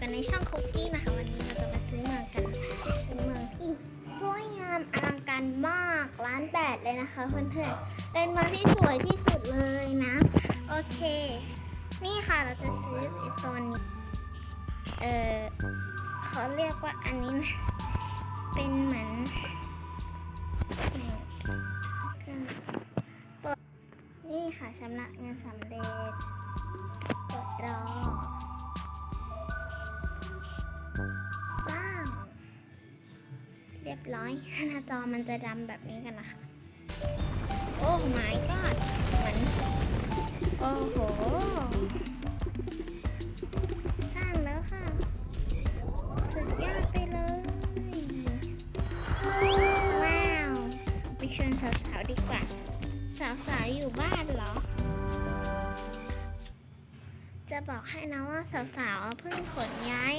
กันในช่องคุกกี้นะคะ วันนี้เราจะมาซื้อเมืองกันเป็นเมืองที่สวยงามอลังการมากร้านแปดเลยนะคะเพื่อนๆเป็นเมืองที่สวยที่สุดเลยนะ โอเค นี่ค่ะเราจะซื้อไอ้ตัวนี้เออเขาเรียกว่าอันนี้นะเป็นเหมือนเปิดนี่ค่ะชำระเงินสำเร็จ ร้อยหน้าจอมันจะดำแบบนี้กันนะคะ โอ้ my god เหมือนโอ้โหสร้างแล้วค่ะ สุดยอดไปเลย ว้าว ไปชวนสาวๆดีกว่า สาวๆอยู่บ้านเหรอ จะบอกให้นะว่าสาวๆเพิ่งขนย้าย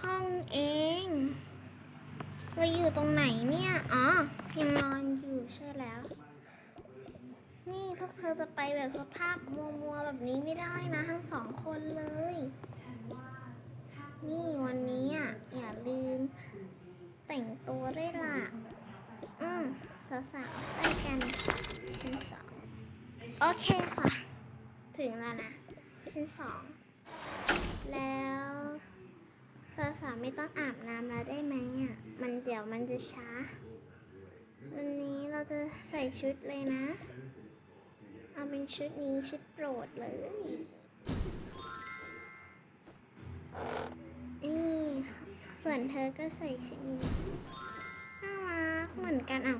ห้องเอง เราอยู่ตรงไหนเนี่ย อ๋อ ยังนอนอยู่ใช่แล้ว นี่พวกเธอจะไปแบบสภาพมัวๆแบบนี้ไม่ได้นะ ทั้งสองคนเลย นี่วันนี้อะอย่าลืม แต่งตัวด้วยล่ะ อืมสาวๆไปกันชั้นสอง โอเคค่ะ ถึงแล้วนะชั้นสอง แล้ว สาวๆไม่ต้องอาบน้ำแล้วได้ไหมอะ มันเดี๋ยวมันจะช้า วันนี้เราจะใส่ชุดเลยนะ เอาเป็นชุดนี้ชุดโปรดเลยนี่ส่วนเธอก็ใส่ชุดนี้น่ารักเหมือนกันอะ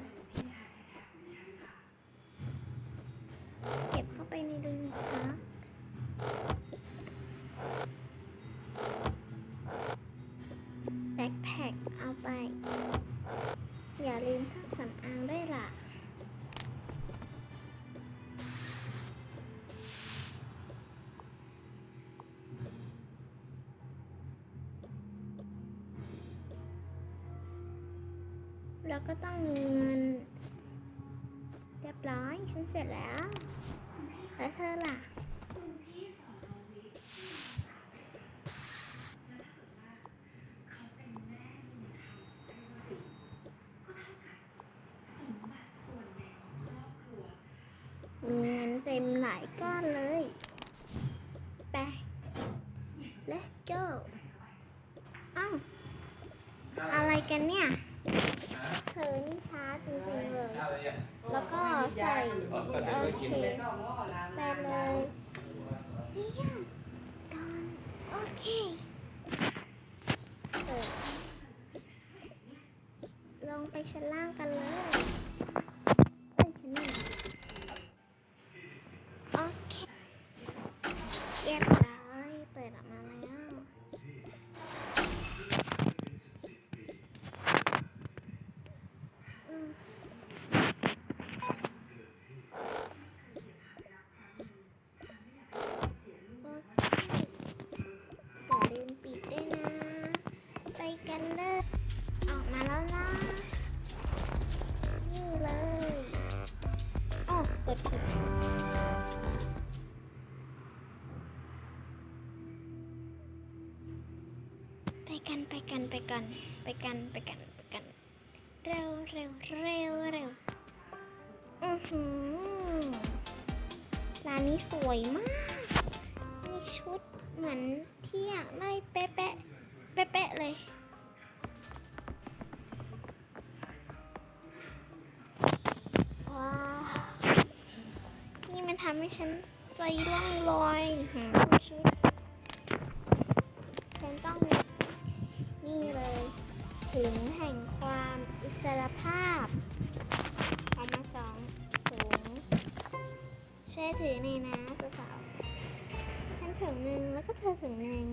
แล้วก็ต้องมีเงินเรียบร้อยฉันเสร็จแล้ว แล้วเธอล่ะมีเงินเต็มหลายก้อนเลย ไป let's go อ้าวอะไรกันเนี่ยเธอนี่ช้าจริงๆเลย แล้วก็ ใส่โอเคไปเลย กันไปกันไปกันไปกันไปกันไปกัน เร็วเร็วเร็วเร็วอือหือร้านนี้สวยมาก มีชุดเหมือนที่อยากได้เป๊ะเป๊ะเป๊ะเลยว้าวนี่มันทำให้ฉันใจร่วงลอยหืมชุด ถุงแห่งความอิสรภาพเอามาสองถุงช่วยถือในอยนะสาวๆฉันถุงหนึ่งแล้วก็เธอถุงหนึ่ง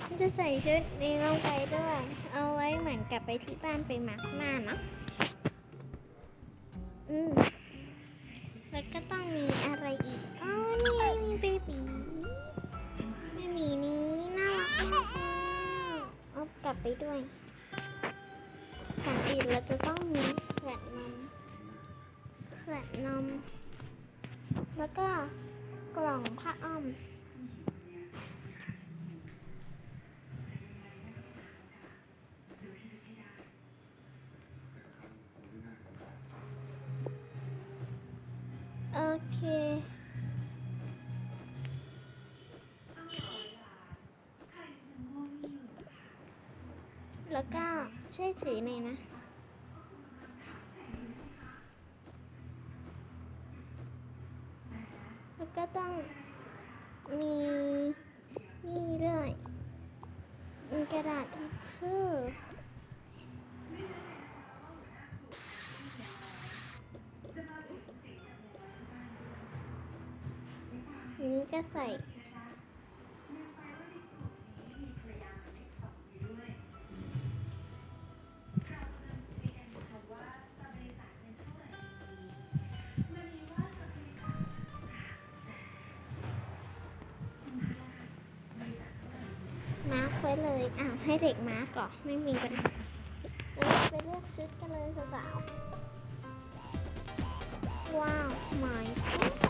ฉันจะใส่ชุดนี้ลงไปด้วย เอาไว้เหมือนกลับไปที่บ้านไปหมักหน้าเนาะ อืม แล้วก็ต้องมีอะไรอีก อ๋อ นี่ไงมีเบบีเบบีนี้น่ารักมากเอากลับไปด้วย อื่เราจะต้องมีเขือนมแขือนนม แล้วก็กล่องผ้าอ้อม โอเค แล้วก็ใช่สีไหนนะ นี้ก็ใส่มาร์คไว้เลยอะให้เด็กมาร์กก่อนไม่มีปัญหาเราไปเลือกชุดกันเลยสาวๆว้าวหมาย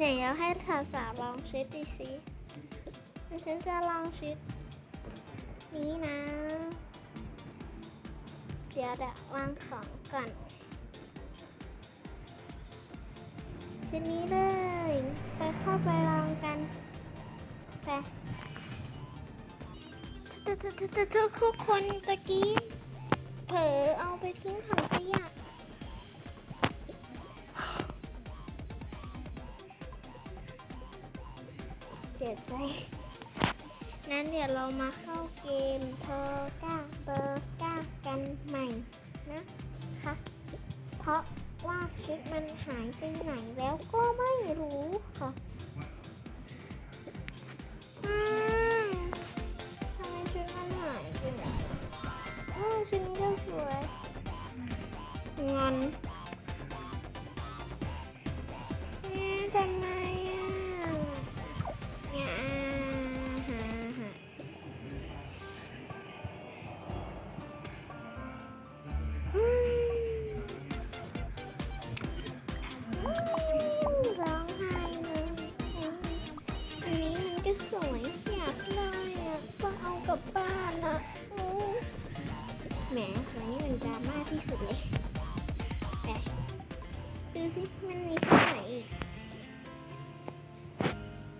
ไหนเราให้สาวสาวลองชุดดีสิฉันจะลองชุดนี้นะ เดี๋ยวเดี๋ยววางของก่อนชุดนี้เลย ไปเข้าไปลองกันไปทุกทุกทุกทุกทุกคนตะกี้เผลอเอาไปทิ้งถัง ขยะเสียใจนั้นเดี๋ยวเรามาเข้าเกมเธอกล้าเบอร์กล้ากันใหม่นะคะ เพราะว่าชุดมันหายไปไหนแล้วก็ไม่รู้ค่ะทำไมชุดมันหายไปไหนโอ้ชุดนี้ก็สวยงอน แหมตัวนี้มันดราม่าที่สุดเลยแต่ดูสิมันมีที่ไหนอีก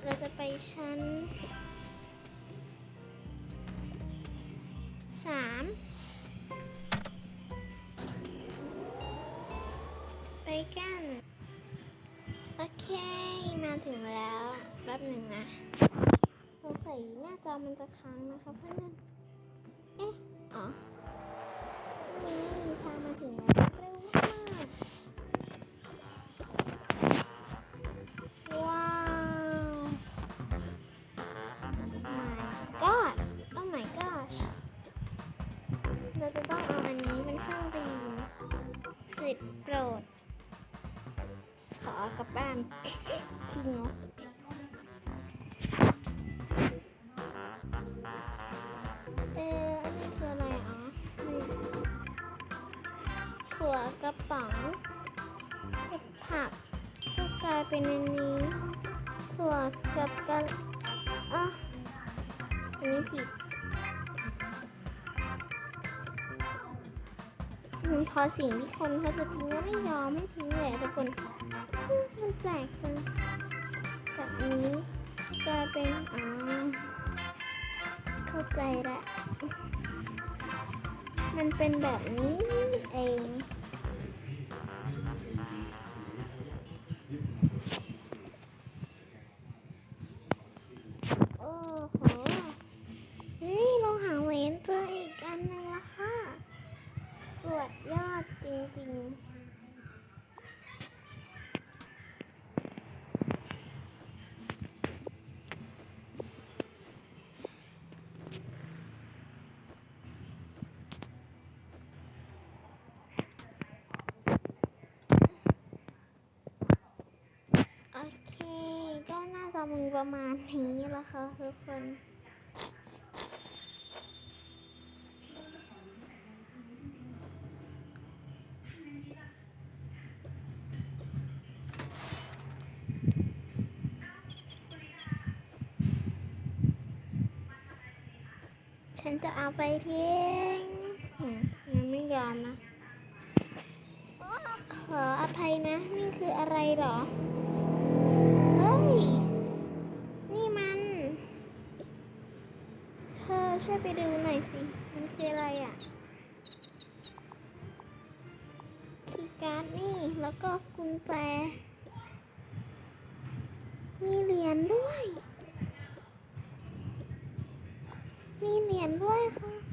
เราจะไปชั้นสามไปกัน โอเค มาถึงแล้วแป๊บหนึ่งนะสงสัยหน้าจอมันจะค้างนะคะเพื่อน ถึงแล้วเร็วมากว้าว my god oh my gosh เราจะต้องเอาอันนี้เป็นเครื่องดื่มสิบโปรด ขอกลับบ้านขี้งกเอ ถั่วกระป๋องกับผักก็กลายเป็นอันนี้ ถั่วกับกะอะอันนี้ผิดอืมพอสิ่งที่คนเขาจะทิ้งก็ไม่ยอมไม่ทิ้งเลยอะทุกคน มันแปลกจังแบบนี้กลายเป็นอ๋อเข้าใจละ มันเป็นแบบนี้เอง มีประมาณนี้ละค่ะทุกคนฉันจะเอาไปทิ้งยังไม่ยอมนะ ขออภัยนะ นี่คืออะไรหรอ ช่วยไปดูหน่อยสิ มันคืออะไรอะคีย์การ์ดนี่ แล้วก็กุญแจ มีเหรียญด้วย มีเหรียญด้วยค่ะ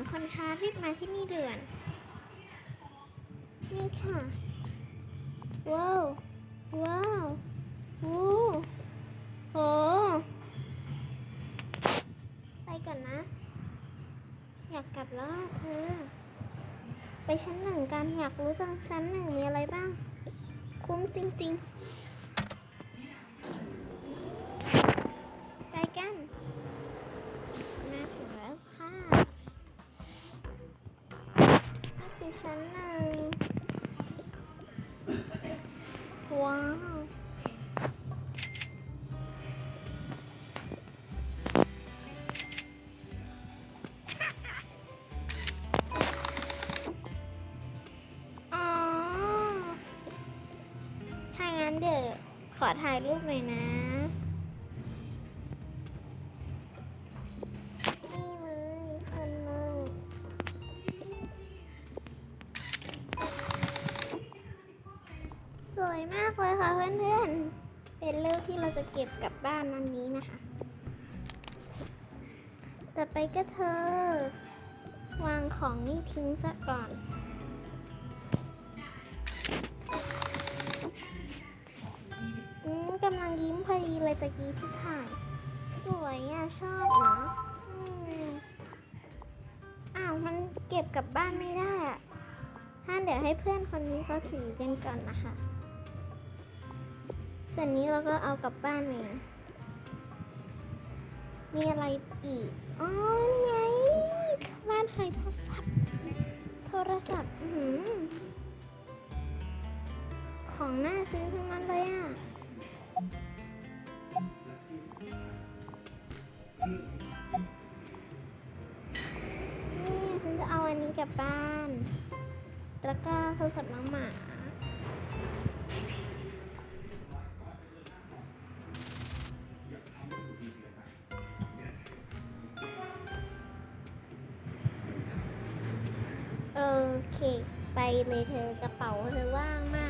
องคนคะรีบมาที่นี่เดือน นี่ค่ะ ว้าว ว้าววู้โห ไปก่อนนะ อยากกลับแล้วอะเธอ ไปชั้นหนึ่งกันอยากรู้จังชั้นหนึ่งมีอะไรบ้าง คุ้มจริง ๆ ถ่ายรูปหน่อยนะ นี่เลยคนนึงสวยมากเลยค่ะเพื่อนๆ เป็นรูปที่เราจะเก็บกลับบ้านวันนี้นะคะ ต่อไปก็เธอ วางของนี่ทิ้งซะก่อน เลยตะกี้ที่ถ่าย สวยอะ ชอบเหรออืมอ้าวมันเก็บกลับบ้านไม่ได้อะถ้าเดี๋ยวให้เพื่อนคนนี้เขาถือกันก่อนนะคะ ส่วนนี้เราก็เอากลับบ้านเองมีอะไรอีก อ๋อนี่ไงบ้านใครโทรศัพท์ โทรศัพท์อือหือของน่าซื้อทั้งนั้นเลยอะ กลับบ้าน แล้วก็โทรศัพท์น้องหมาโอเค ไปเลยเธอกระเป๋าเธอว่างมาก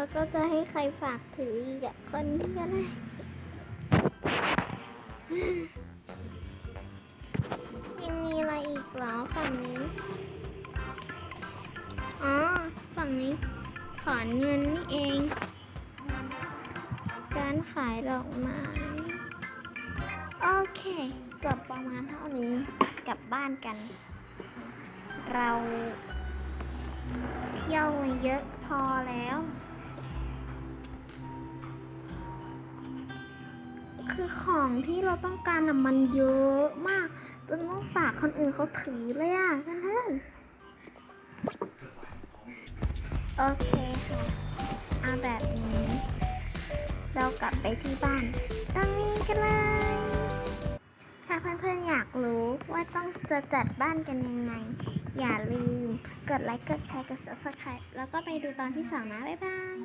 แล้วก็จะให้ใครฝากถืออีกอะคนนี้ก็ได้ยังมีอะไรอีกเหรอฝั่งนี้ อ๋อ ฝั่งนี้ ถอนเงินนี่เองร้านขายดอกไม้ โอเค จบประมาณเท่านี้ กลับบ้านกัน เราเที่ยวมาเยอะพอแล้ว คือของที่เราต้องการน่ะมันเยอะมากจนต้องฝากคนอื่นเขาถือเลยอะเพื่อนๆโอเคค่ะเอาแบบนี้ เรากลับไปที่บ้านตรงนี้กันเลย ถ้าเพื่อนๆอยากรู้ว่าต้องจะจัดบ้านกันยังไง อย่าลืมกดไลค์ กดแชร์ กด subscribe แล้วก็ไปดูตอนที่สองนะ บ๊ายบาย